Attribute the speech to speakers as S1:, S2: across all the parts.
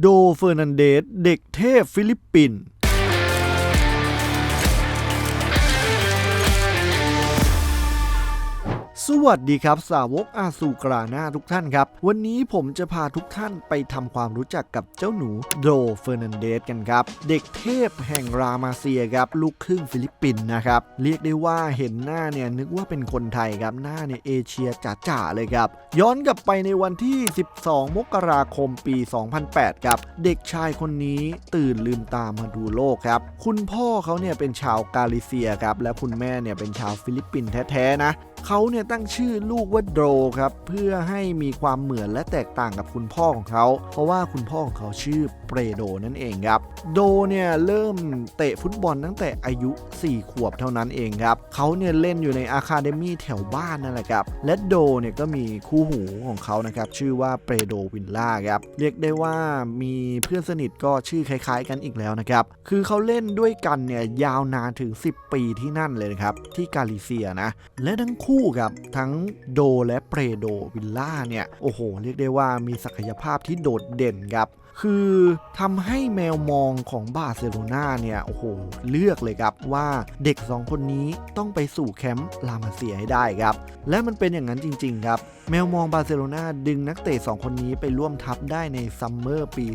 S1: โดเฟอร์นันเดสเด็กเทพฟิลิปปินส์ สวัสดีครับ สาวกอาซูกราหน้าทุกท่านครับ วันนี้ผมจะพาทุกท่านไปทำความรู้จักกับเจ้าหนูโดเฟอร์นันเดสกันครับ เด็กเทพแห่งรามาเซียครับ ลูกครึ่งฟิลิปปินส์นะครับ เรียกได้ว่าเห็นหน้าเนี่ย นึกว่าเป็นคนไทยครับ หน้าเนี่ย เอเชียจ๋าๆเลยครับ ย้อนกลับไปในวันที่ 12 มกราคมปี 2008 ครับ เด็กชายคนนี้ตื่นลืมตามาดูโลกครับ คุณพ่อเขาเนี่ยเป็นชาวกาลิเซียครับและคุณแม่เนี่ยเป็นชาวฟิลิปปินส์แท้ๆนะ เขาเนี่ยตั้งชื่อลูกว่าโดครับเพื่อให้มีความเหมือนและแตกต่างกับคุณพ่อของเขา เพราะว่าคุณพ่อของเขาชื่อเปรโดนั่นเองครับโดเนี่ยเริ่มเตะฟุตบอลตั้งแต่อายุ 4 ขวบเท่านั้นเองครับเขาเนี่ยเล่นอยู่ในอะคาเดมี่แถวบ้านนั่นแหละครับและโดเนี่ยก็มีคู่หูของเขานะครับชื่อว่าเปโดวินล่าครับเรียกได้ว่ามีเพื่อนสนิทก็ชื่อคล้าย ๆ กันอีกแล้วนะครับคือเขาเล่นด้วยกันเนี่ยยาวนานถึง 10 ปีที่นั่นเลยนะครับที่กาลิเซียนะและทั้งคู่ครับทั้งโดและเปรโดวิลล่าเนี่ย โอ้โห เรียกได้ว่ามีศักยภาพที่โดดเด่นครับคือทำให้แมวมองของบาร์เซโลนาเนี่ย โอ้โห เลือกเลยครับว่าเด็ก 2 คนนี้ต้องไปสู่แคมป์ลามาเซียให้ได้ครับ และมันเป็นอย่างนั้นจริง ๆ ครับ แมวมองบาร์เซโลนาดึงนักเตะ 2 คนนี้ไปร่วมทัพได้ในซัมเมอร์ปี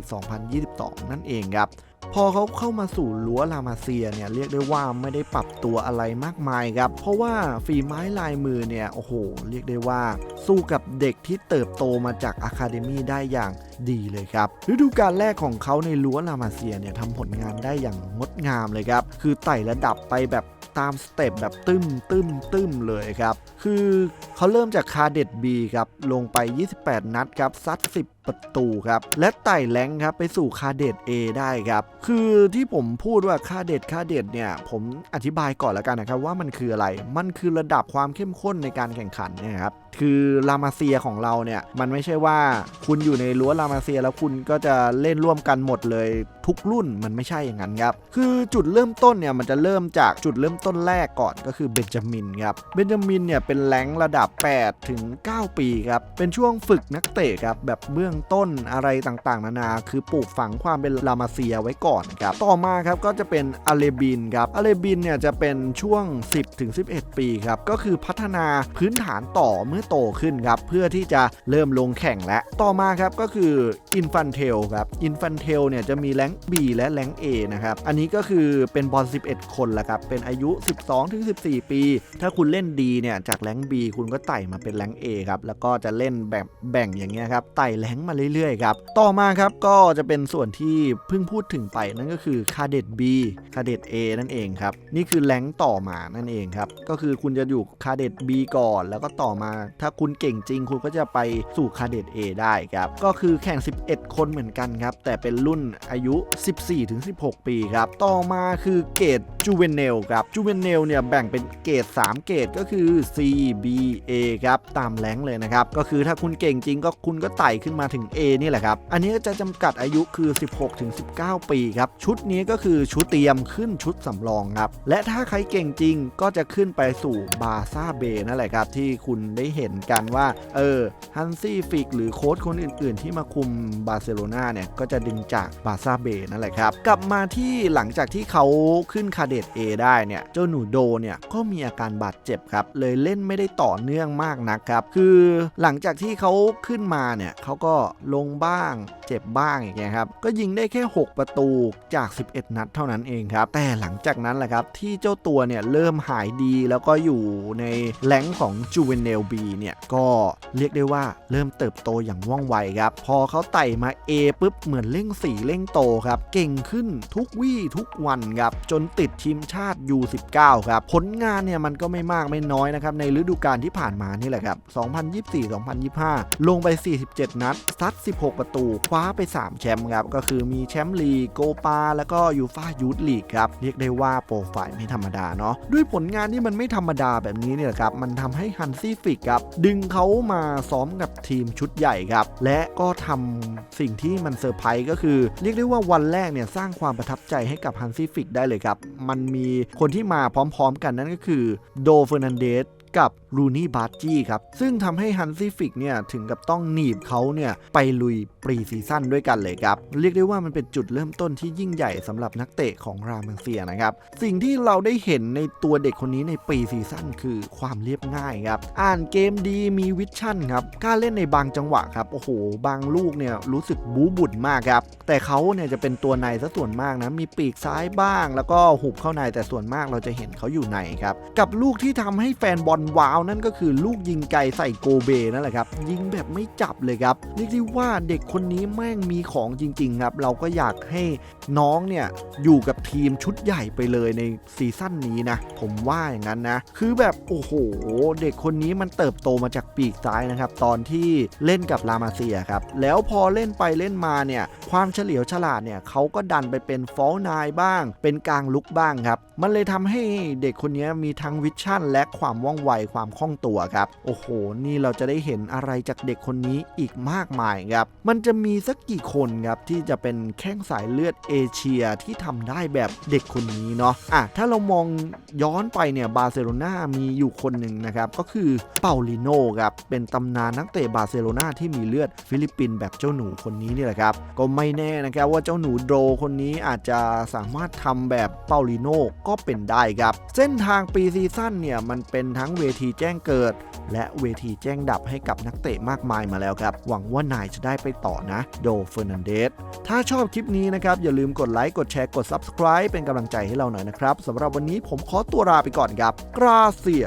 S1: 2022 นั่นเองครับ พอเขาเข้ามาสู่รั้วลามาเซียเนี่ยเรียกได้ว่าไม่ได้ปรับตัวอะไรมากมายครับ เพราะว่าฝีไม้ลายมือเนี่ยโอ้โห เรียกได้ว่า สู้กับเด็กที่เติบโตมาจากอะคาเดมี่ได้อย่างดีเลยครับฤดูกาลแรกของเขาในรั้วลามาเซียเนี่ยทำผลงานได้อย่างงดงามเลยครับ คือไต่ระดับไปแบบ ตามสเต็ปแบบตึ้มตึ้มตึ้มเลยครับ คือเขาเริ่มจากคาเด็ด B ครับ ลงไป 28 นัดครับ ซัด 10 ประตูครับ และไต่แรงครับ ไปสู่คาเดต A ได้ครับ คือที่ผมพูดว่าคาเดตคาเดตเนี่ย ผมอธิบายก่อนแล้วกันนะครับ ว่ามันคืออะไร มันคือระดับความเข้มข้นในการแข่งขันเนะครับคือลามาเซียของเราเนี่ย มันไม่ใช่ว่าคุณอยู่ในรั้วลามาเซียแล้วคุณก็จะเล่นร่วมกันหมดเลยทุกรุ่นมันไม่ใช่อย่างนั้นครับ คือจุดเริ่มต้นเนี่ยมันจะเริ่มจากจุดเริ่มต้นแรกก่อนก็คือเบนจามินครับเบนจามินเนี่ยเป็นแรงระดับ 8 ถึง 9 ปีครับเป็นช่วงฝึกนักเตะครับแบบเบื้องต้นอะไรต่างๆ นานา คือปลูกฝังความเป็นลามาเซียไว้ก่อนครับต่อมาครับก็จะเป็นอาเลบินครับอาเลบินเนี่ยจะเป็นช่วง 10ถึง11 ปีครับก็คือพัฒนาพื้นฐานต่อเมื่อโตขึ้นครับเพื่อที่จะเริ่มลงแข่งและต่อมาครับก็คืออินฟันเทลครับอินฟันเทลเนี่ยจะมีแรง B และแรง A นะครับอันนี้ก็คือเป็นบอล11 คนแหละครับเป็นอายุ12ถึง14 ปี ถ้าคุณเล่นดีเนี่ยจากแรง B คุณก็ไต่มาเป็นแรง A ครับแล้วก็จะเล่นแบบแบ่งอย่างเงี้ยครับไต่แรงมาเรื่อยๆครับต่อมาครับก็จะเป็นส่วนที่เพิ่งพูดถึงไปนั่นก็คือคาเดต B คาเดต A นั่นเองครับนี่คือแรงต่อมานั่นเองครับก็คือคุณจะอยู่คาเดต B ก่อนแล้วก็ต่อมา ถ้าคุณเก่งจริงคุณก็จะไปสู่คาเดต A ได้ครับก็คือแข่ง 11 คนเหมือนกันครับแต่เป็นรุ่นอายุ 14-16 ปีครับต่อมาคือเกรดจูเวเนลครับจูเวเนลเนี่ยแบ่งเป็นเกรด3 เกรดก็คือ C B A ครับตามแรงเลยนะครับ ก็คือถ้าคุณเก่งจริงก็คุณก็ไต่ขึ้นมาถึง A นี่แหละครับ อันนี้จะจำกัดอายุคือ 16-19 ปีครับ ชุดนี้ก็คือชุดเตรียมขึ้นชุดสำรองครับ และถ้าใครเก่งจริงก็จะขึ้นไปสู่บาซ่าเบนั่นแหละครับที่คุณได้เห็นกันว่าเออฮันซี่ฟิกหรือโค้ชคนอื่น ๆ ที่มาคุมบาร์เซโลนาเนี่ยก็จะดึงจากบาซ่าเบนั่นแหละครับ กลับมาที่หลังจากที่เขาขึ้นคาเดต A ได้เนี่ยเจ้าหนูโดเนี่ยก็มีอาการบาดเจ็บครับ เลยเล่นไม่ได้ต่อเนื่องมากนักครับ คือหลังจากที่เขาขึ้นมาเนี่ยเขาก็ลงบ้าง เจ็บบ้างอย่างเงี้ยครับ ก็ยิงได้แค่ 6 ประตูจาก 11 นัดเท่านั้นเองครับ แต่หลังจากนั้นแหละครับที่เจ้าตัวเนี่ยเริ่มหายดีแล้วก็อยู่ในแรงค์ของจูเวนเนลบีเนี่ยก็เรียกได้ว่าเริ่มเติบโตอย่างว่องไวครับ พอเขาไต่มา A ปุ๊บเหมือนเร่งสีเร่งโตครับ เก่งขึ้นทุกวี่ทุกวันครับ จนติดทีมชาติ19 ครับ ผลงานเนี่ยมันก็ไม่มากไม่น้อยนะครับ ในฤดูกาลที่ผ่านมานี่แหละครับ 2024-2025 ลงไป 47 นัด ซัด 16 ประตู คว้าไป 3 แชมป์ครับ ก็คือมีแชมป์ลีกโกปา แล้วก็ยูฟายูทลีกครับ เรียกได้ว่าโปรไฟล์ไม่ธรรมดาเนาะ ด้วยผลงานที่มันไม่ธรรมดาแบบนี้เนี่ยครับ มันทำให้ฮันซี่ฟิกครับ ดึงเขามาซ้อมกับทีมชุดใหญ่ครับ และก็ทำสิ่งที่มันเซอร์ไพรส์ก็คือ เรียกได้ว่าวันแรกเนี่ยสร้างความประทับใจให้กับฮันซี่ฟิกได้เลยครับ มันมีคนที่มาพร้อมๆกันนั่นก็คือโดเฟอร์นันเดส กับรูนี่บาร์จี้ครับ ซึ่งทำให้ฮันซี่ฟิกเนี่ยถึงกับต้องหนีบเขาเนี่ยไปลุยปรีซีซั่นด้วยกันเลยครับ เรียกได้ว่ามันเป็นจุดเริ่มต้นที่ยิ่งใหญ่สำหรับนักเตะของรามันเซียนะครับ สิ่งที่เราได้เห็นในตัวเด็กคนนี้ในปรีซีซั่นคือความเรียบง่ายครับ อ่านเกมดีมีวิชั่นครับกล้าเล่นในบางจังหวะครับ โอ้โห บางลูกเนี่ยรู้สึกบูบุ่นมากครับ แต่เขาเนี่ยจะเป็นตัวในซะส่วนมากนะ มีปีกซ้ายบ้าง แล้วก็หุบเข้าในแต่ส่วนมากเราจะเห็นเขาอยู่ในครับ กับลูกที่ทำให้แฟนบอลว้าวนั่นก็คือลูกยิงไกลใส่โกเบนั่นแหละครับ ยิงแบบไม่จับเลยครับเรียกได้ว่าเด็กคนนี้แม่งมีของจริง ๆ ครับ เราก็อยากให้น้องเนี่ยอยู่กับทีมชุดใหญ่ไปเลยในซีซั่นนี้นะ ผมว่าอย่างนั้นนะ คือแบบโอ้โห เด็กคนนี้มันเติบโตมาจากปีกซ้ายนะครับ ตอนที่เล่นกับลามาเซียครับ แล้วพอเล่นไปเล่นมาเนี่ย ความเฉลียวฉลาดเนี่ยเขาก็ดันไปเป็นฟอลนายบ้าง เป็นกลางลุกบ้างครับ มันเลยทำให้เด็กคนนี้มีทั้งวิชั่นและความว่องไวความคล่องตัวครับโอ้โห นี่เราจะได้เห็นอะไรจากเด็กคนนี้อีกมากมายครับมันจะมีสักกี่คนครับที่จะเป็นแข้งสายเลือดเอเชียที่ทำได้แบบเด็กคนนี้เนาะอะถ้าเรามองย้อนไปเนี่ยบาร์เซโลนามีอยู่คนหนึ่งนะครับก็คือเปาลิโนครับเป็นตำนานนักเตะบาร์เซโลนาที่มีเลือดฟิลิปปินส์แบบเจ้าหนูคนนี้นี่แหละครับก็ไม่แน่นะครับว่าเจ้าหนูโดคนนี้อาจจะสามารถทำแบบเปาลิโนก็เป็นได้ครับ เส้นทางปีซีซั่นเนี่ยมันเป็นทั้งเวทีแจ้งเกิด และเวทีแจ้งดับให้กับนักเตะมากมายมาแล้วครับ หวังว่านายจะได้ไปต่อนะ โดเฟอร์นันเดส ถ้าชอบคลิปนี้นะครับ อย่าลืมกดไลค์ กดแชร์ กด Subscribe เป็นกำลังใจให้เราหน่อยนะครับสำหรับวันนี้ผมขอตัวลาไปก่อนครับกราเซีย